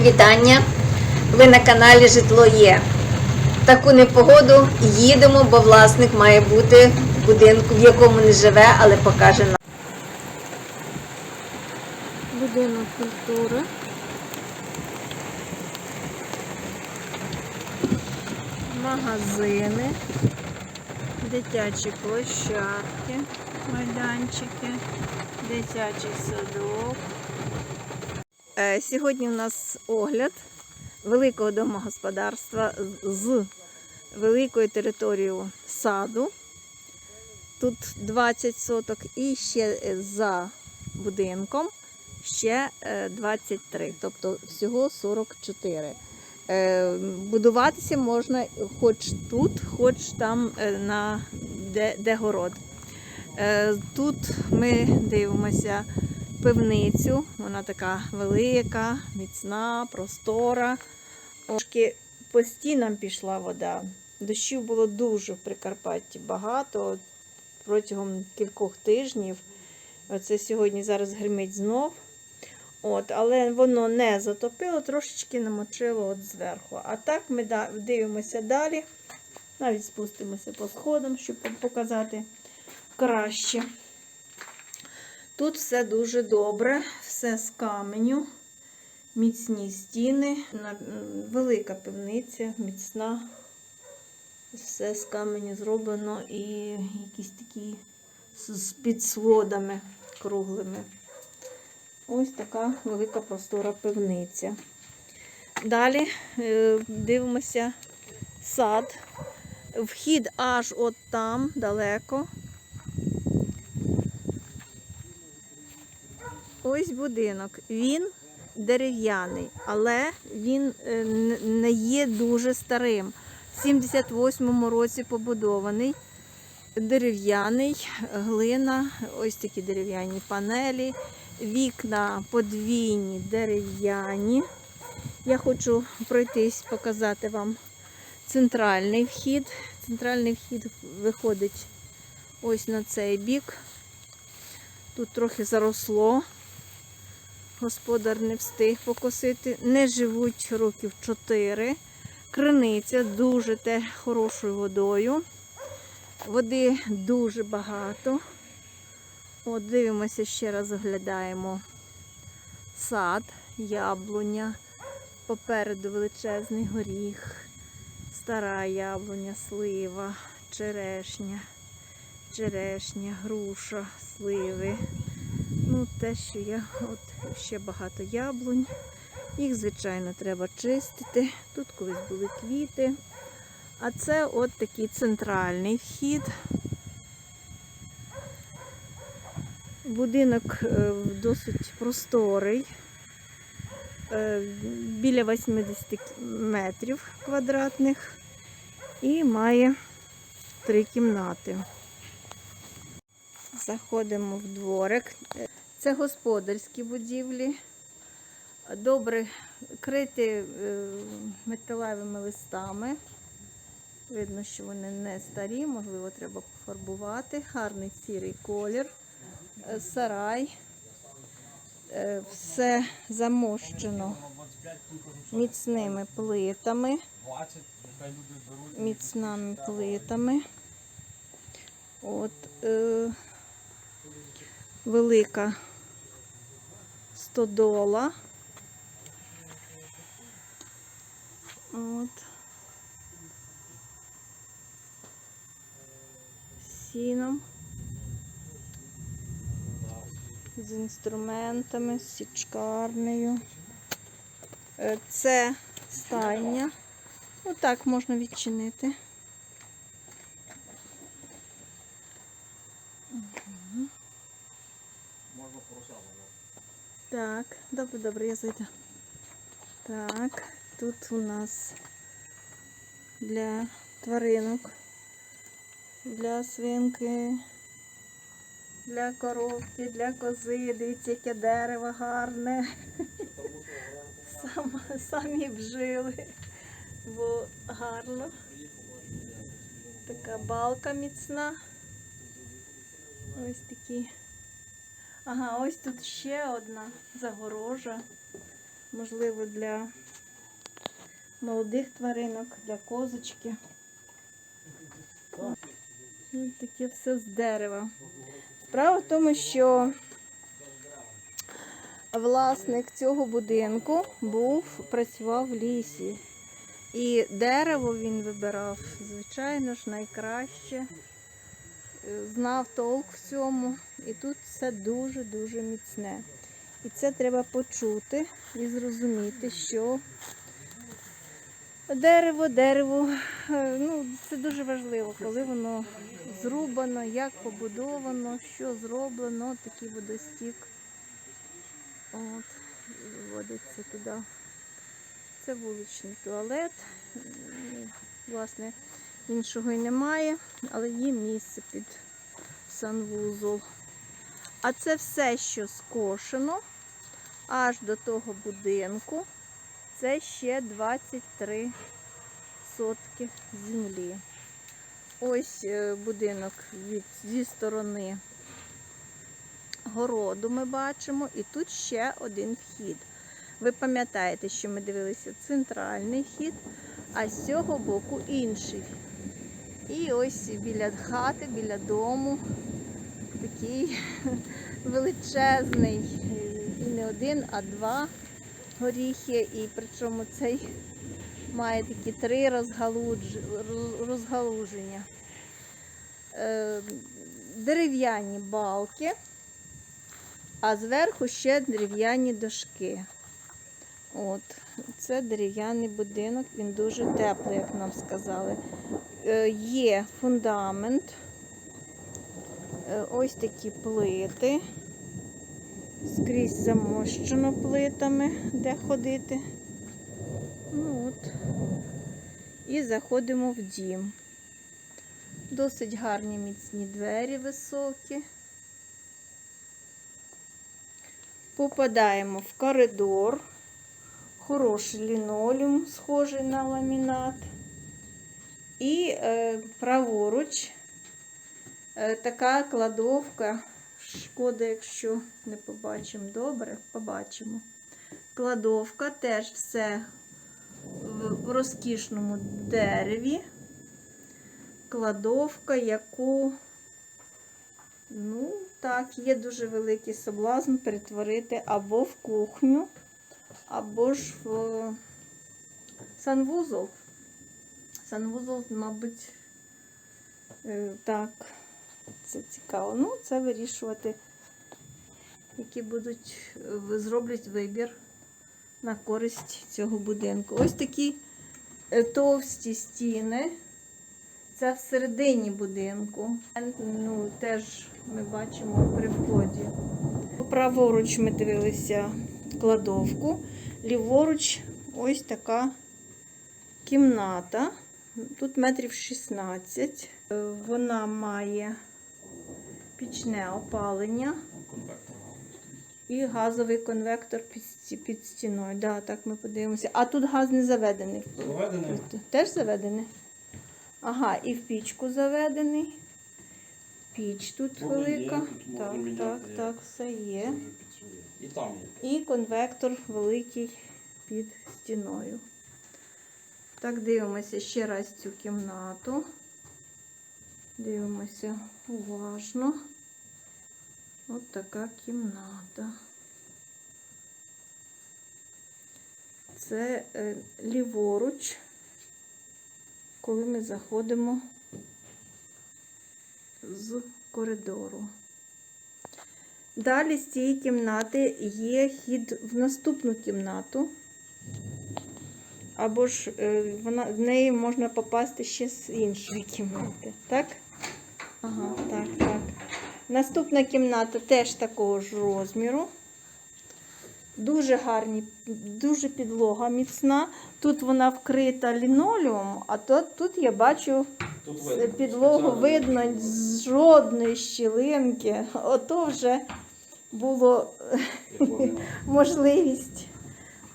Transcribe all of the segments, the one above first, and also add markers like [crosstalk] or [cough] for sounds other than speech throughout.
Вітання! Ви на каналі Житло Є. В таку непогоду їдемо, бо власник має бути в будинку, в якому не живе, але покаже нам. Будинок культури. Магазини, дитячі площадки, майданчики, дитячий садок. Е, Сьогодні у нас огляд великого домогосподарства з- великою територією саду. Тут 20 соток і ще е, за будинком ще е, 23, тобто всього 44. Е, Будуватися можна хоч тут, хоч там е, на де, де город. Е, Тут ми дивимося пивницю. Вона така велика, міцна, простора. Трошки по стінам пішла вода. Дощів було дуже в Прикарпатті багато протягом кількох тижнів. Оце сьогодні зараз гримить знов. От, але воно не затопило, трошечки намочило от зверху. А так ми дивимося далі. Навіть спустимося по сходам, щоб показати краще. Тут все дуже добре, все з каменю, міцні стіни, велика пивниця, міцна. Все з каменю зроблено і якісь такі з підсводами круглими. Ось така велика простора пивниця. Далі е, дивимося сад. Вхід аж от там далеко. Ось будинок. Він дерев'яний, але він е, не є дуже старим. В 78-му році побудований. Дерев'яний, глина, ось такі дерев'яні панелі, вікна подвійні дерев'яні. Я хочу пройтись, показати вам центральний вхід. Центральний вхід виходить ось на цей бік. Тут трохи заросло. Господар не встиг покосити. Не живуть років 4. Криниця дуже те хорошою водою. Води дуже багато. От дивимося, ще раз оглядаємо сад, яблуня, попереду величезний горіх, стара яблуня, слива, черешня, черешня, груша, сливи. Ну, те, що я, от ще багато яблунь. Їх, звичайно, треба чистити. Тут колись були квіти. А це от такий центральний вхід. Будинок е, досить просторий, е, біля 80 метрів квадратних і має три кімнати. Заходимо в дворик. Це господарські будівлі, добре криті е, металевими листами. Видно, що вони не старі, можливо, треба пофарбувати. Гарний сірий колір, Е, сарай. Е, Все замощено міцними плитами, міцними плитами. От, велика стодола. От. Сіном. З інструментами, з січкарнею. Е, Це стайня. Отак можна відчинити. Так, добре, добре, я зайду. Так, тут у нас для тваринок, для свинки, для коровки, для кози. Дивіться, яке дерево гарне. Сам, самі бжили, бо гарно. Така балка міцна. Ось такі. Ага, ось тут ще одна загорожа. можливо, для молодих тваринок, для козочки. Таке все з дерева. Справа в тому, що власник цього будинку був, працював в лісі. І дерево він вибирав, звичайно ж, найкраще. Е, Знав толк в цьому. І тут все дуже-дуже міцне. І це треба почути і зрозуміти, що дерево, дерево, е, ну, це дуже важливо, коли воно зрубано, як побудовано, що зроблено, такий водостік. От, вводиться туди. Це вуличний туалет. Власне, іншого і немає, але є місце під санвузол. А це все, що скошено, аж до того будинку. Це ще 23 сотки землі. Ось е, будинок від, зі сторони городу ми бачимо, і тут ще один вхід. Ви пам'ятаєте, що ми дивилися центральний вхід, а з цього боку інший. І ось біля хати, біля дому такий величезний, і не один, а два горіхи. І причому цей має такі три розгалуження. Е, Дерев'яні балки, а зверху ще дерев'яні дошки. От, це дерев'яний будинок, він дуже теплий, як нам сказали. Е, Є фундамент. Е, Ось такі плити. Скрізь замощено плитами, де ходити. Ну от. І заходимо в дім. Досить гарні міцні двері високі. Попадаємо в коридор. Хороший лінолеум, схожий на ламінат. І е, праворуч така кладовка. Шкода, якщо не побачимо добре, побачимо. Кладовка теж все в розкішному дереві. Кладовка, яку, ну, так, є дуже великий соблазн перетворити або в кухню, або ж в санвузол. Санвузол, мабуть, е, так, це цікаво. Ну, це вирішувати, які будуть, зроблять вибір на користь цього будинку. Ось такі е, товсті стіни. Це всередині будинку. Ну, теж ми бачимо при вході. Праворуч ми дивилися кладовку, ліворуч ось така кімната. Тут метрів 16. Е, Вона має пічне опалення і газовий конвектор під, сті- під стіною. Да, так ми подивимося. А тут газ не заведений. Заведений? Теж заведений? Ага, і в пічку заведений. Піч тут Воно є, велика. тут можна так, міняти, так, так, все є. І там є. І конвектор великий під стіною. Так, дивимося ще раз цю кімнату. Дивимося уважно. От така кімната. Це е, ліворуч, коли ми заходимо з коридору. Далі з цієї кімнати є хід в наступну кімнату. Або ж е, вона, в неї можна попасти ще з іншої кімнати. Так? Ага, так, так. Наступна кімната теж такого ж розміру. Дуже гарні, дуже підлога міцна. Тут вона вкрита лінолеум, а тут, тут я бачу Тут видно. підлогу видно з жодної щілинки. Ото вже було [laughs] можливість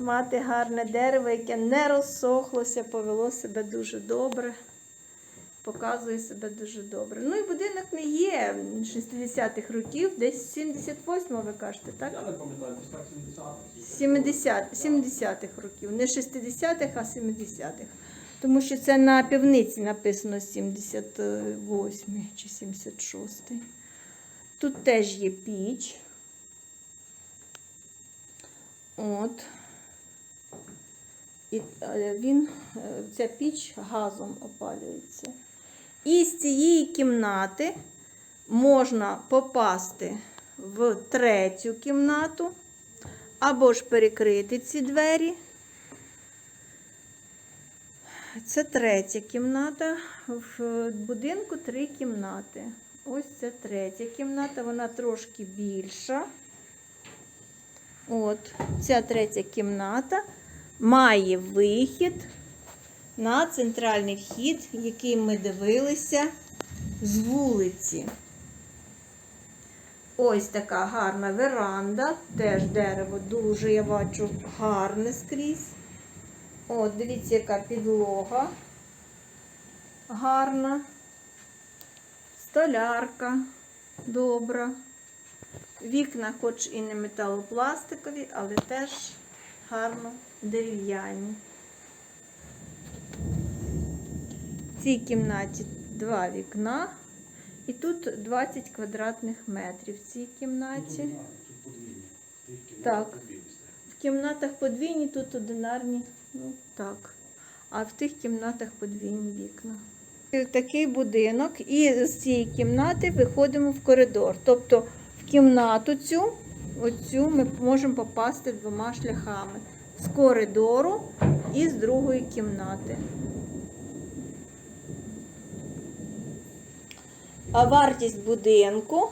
мати гарне дерево, яке не розсохлося, повело себе дуже добре. показує себе дуже добре. Ну і будинок не є 60-х років, десь 78-го, ви кажете, так? Я не пам'ятаю, десь так 70 70, 70-х років, не 60-х, а 70-х. Тому що це на півниці написано 78 чи 76. Тут теж є піч. От. І е, він, е, ця піч газом опалюється. І з цієї кімнати можна попасти в третю кімнату, або ж перекрити ці двері. Це третя кімната. В будинку три кімнати. Ось це третя кімната, вона трошки більша. От, ця третя кімната має вихід на центральний вхід, який ми дивилися з вулиці. Ось така гарна веранда, теж дерево дуже, я бачу, гарне скрізь. От, дивіться, яка підлога гарна. Столярка добра. Вікна, хоч і не металопластикові, але теж гарно дерев'яні. В цій кімнаті два вікна. І тут 20 квадратних метрів в цій кімнаті. Кімнатах Так. В кімнатах подвійні, тут одинарні. Ну так. А в тих кімнатах подвійні вікна. Такий будинок, і з цієї кімнати виходимо в коридор. Тобто в кімнату цю, оцю ми можемо попасти двома шляхами: з коридору і з другої кімнати. А вартість будинку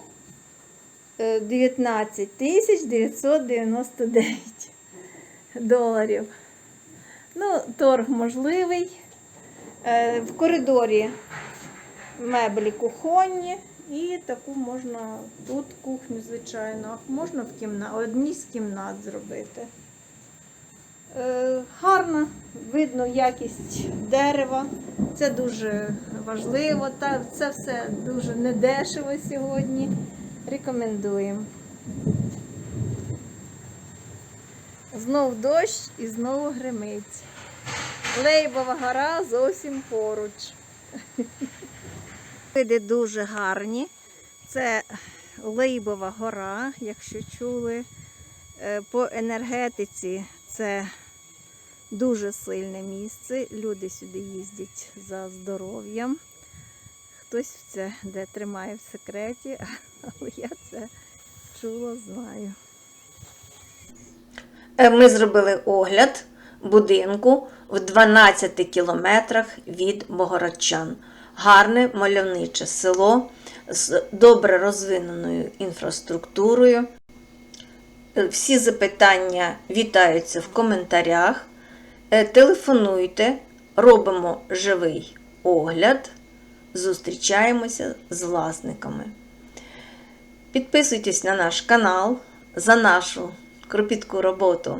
е, 19 тисяч 999 доларів. Ну, торг можливий. Е, В коридорі меблі кухонні і таку можна тут кухню, звичайно, можна в кімна, одній з кімнат зробити. Е, Гарно, видно якість дерева. Це дуже важливо. Та це все дуже недешево сьогодні. Рекомендуємо. Знов дощ і знову гримить. Лейбова гора зовсім поруч. [laughs] Види дуже гарні. Це Лейбова гора, якщо чули. Е, По енергетиці це дуже сильне місце. Люди сюди їздять за здоров'ям. Хтось це де тримає в секреті, [laughs] але я це чула, знаю. Е, Ми зробили огляд будинку в 12 кілометрах від Богородчан. Гарне мальовниче село з добре розвиненою інфраструктурою. Е, Всі запитання вітаються в коментарях. Е, Телефонуйте, робимо живий огляд, зустрічаємося з власниками. Підписуйтесь на наш канал за нашу кропітку роботу.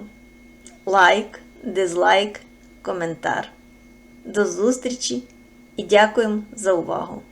Лайк, дизлайк, коментар. До зустрічі і дякуємо за увагу!